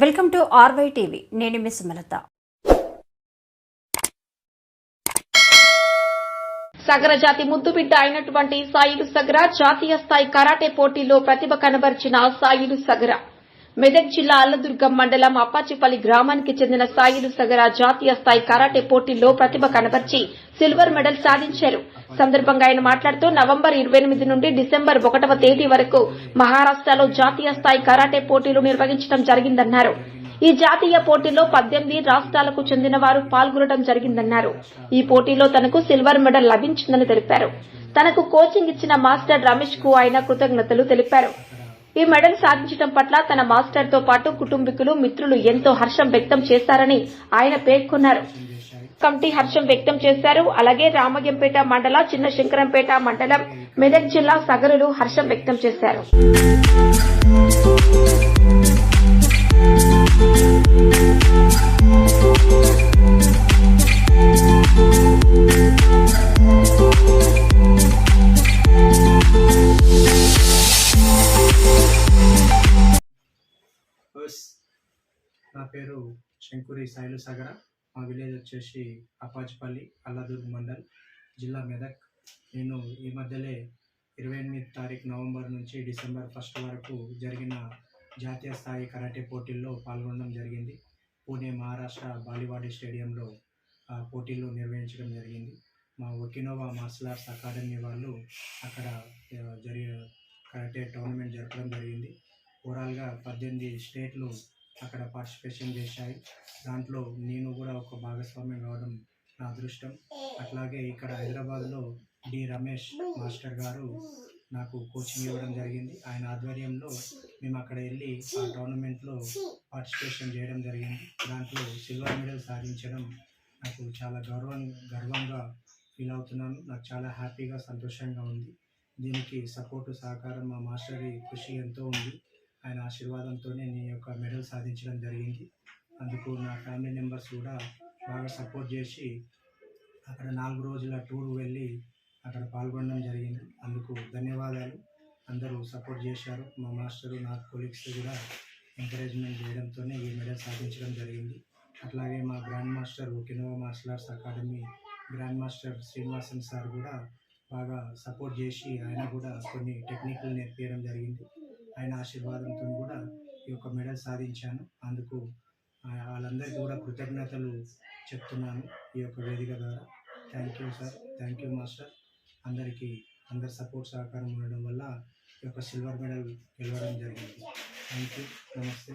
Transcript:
Welcome to RY TV. నేను miss Sumalatha. Sagara జాతి ముద్దుబిడ్డ అయినటువంటి సాయిలు సగర జాతీయ స్థాయి కరాటే పోటీల్లో ప్రతిభ కనబర్చిన సాయిలు సగర. మెదక్ జిల్లా అల్లదుర్గం మండలం అప్పాచిపల్లి గ్రామానికి చెందిన సాయిలు సగర జాతీయ స్థాయి కరాటే పోటీల్లో ప్రతిభ కనబర్చి సిల్వర్ మెడల్ సాధించారు. సందర్భంగా ఆయన మాట్లాడుతూ నవంబర్ ఇరవై ఎనిమిది నుండి డిసెంబర్ ఒకటవ తేదీ వరకు మహారాష్టలో జాతీయ స్థాయి కరాటే పోటీలు నిర్వహించడం జరిగిందన్నారు. ఈ జాతీయ పోటీలో పద్దెనిమిది రాష్ట్రాలకు చెందిన వారు పాల్గొనడం జరిగిందన్నారు. ఈ పోటీలో తనకు సిల్వర్ మెడల్ లభించిందని తెలిపారు. తనకు కోచింగ్ ఇచ్చిన మాస్టర్ రమేష్కు ఆయన కృతజ్ఞతలు తెలిపారు. ఈ మెడల్ సాధించడం పట్ల తన మాస్టర్తో పాటు కుటుంబీకులు మిత్రులు ఎంతో హర్షం వ్యక్తం చేశారని ఆయన పేర్కొన్నారు. కమిటీ హర్షం వ్యక్తం చేశారు. అలాగే రామగంపేట మండల చిన్న శంకరంపేట మండలం మెదక్ జిల్లా సగరులు హర్షం వ్యక్తం చేశారు. నా పేరు శంకురి సాయిలు సాగర. మా విలేజ్ వచ్చేసి అపాచిపల్లి అల్లాదుర్గ్ మండల్ జిల్లా మెదక్. నేను ఈ మధ్యలో ఇరవై ఎనిమిది తారీఖు నవంబర్ నుంచి డిసెంబర్ ఫస్ట్ వరకు జరిగిన జాతీయ స్థాయి కరాటే పోటీల్లో పాల్గొనడం జరిగింది. పూణే మహారాష్ట్ర బాలివాడి స్టేడియంలో ఆ పోటీలు నిర్వహించడం జరిగింది. మా ఒకినోవా మార్షల్ ఆర్ట్స్ అకాడమీ వాళ్ళు అక్కడ జరిగే కరాటే టోర్నమెంట్ జరపడం జరిగింది. ఓవరాల్గా పద్దెనిమిది స్టేట్లు అక్కడ పార్టిసిపేషన్ చేశాయి. దాంట్లో నేను కూడా ఒక భాగస్వామ్యం కావడం నా అదృష్టం. అట్లాగే ఇక్కడ హైదరాబాద్లో డి రమేష్ మాస్టర్ గారు నాకు కోచింగ్ ఇవ్వడం జరిగింది. ఆయన ఆధ్వర్యంలో మేము అక్కడ వెళ్ళి ఆ టోర్నమెంట్లో పార్టిసిపేషన్ చేయడం జరిగింది. దాంట్లో సిల్వర్ మెడల్ సాధించడం నాకు చాలా గౌరవం గర్వంగా ఫీల్ అవుతున్నాను. నాకు చాలా హ్యాపీగా సంతోషంగా ఉంది. దీనికి సపోర్టు సహకారం మా మాస్టర్ కృషి ఎంతో ఉంది. ఆయన ఆశీర్వాదంతోనే నేను యొక్క మెడల్ సాధించడం జరిగింది. అందుకు నా ఫ్యామిలీ మెంబర్స్ కూడా బాగా సపోర్ట్ చేసి అక్కడ నాలుగు రోజుల టూర్ వెళ్ళి అక్కడ పాల్గొనడం జరిగింది. అందుకు ధన్యవాదాలు. అందరూ సపోర్ట్ చేశారు. మా మాస్టరు నా కొలీగ్స్ కూడా ఎంకరేజ్మెంట్ చేయడంతోనే ఈ మెడల్ సాధించడం జరిగింది. అట్లాగే మా grand master quinoa martial arts academy grand master Srinivasan sir కూడా బాగా సపోర్ట్ చేసి ఆయన కూడా కొన్ని టెక్నిక్లు నేర్పించడం జరిగింది. ఆయన ఆశీర్వాదంతో కూడా ఈ యొక్క మెడల్ సాధించాను. అందుకు వాళ్ళందరికీ కూడా కృతజ్ఞతలు చెప్తున్నాను ఈ యొక్క వేదిక ద్వారా. Thank you sir. Thank you master. అందరికీ అందరి సపోర్ట్ సహకారం ఉండడం వల్ల ఈ యొక్క సిల్వర్ మెడల్ గెలవడం జరిగింది. Thank you. నమస్తే.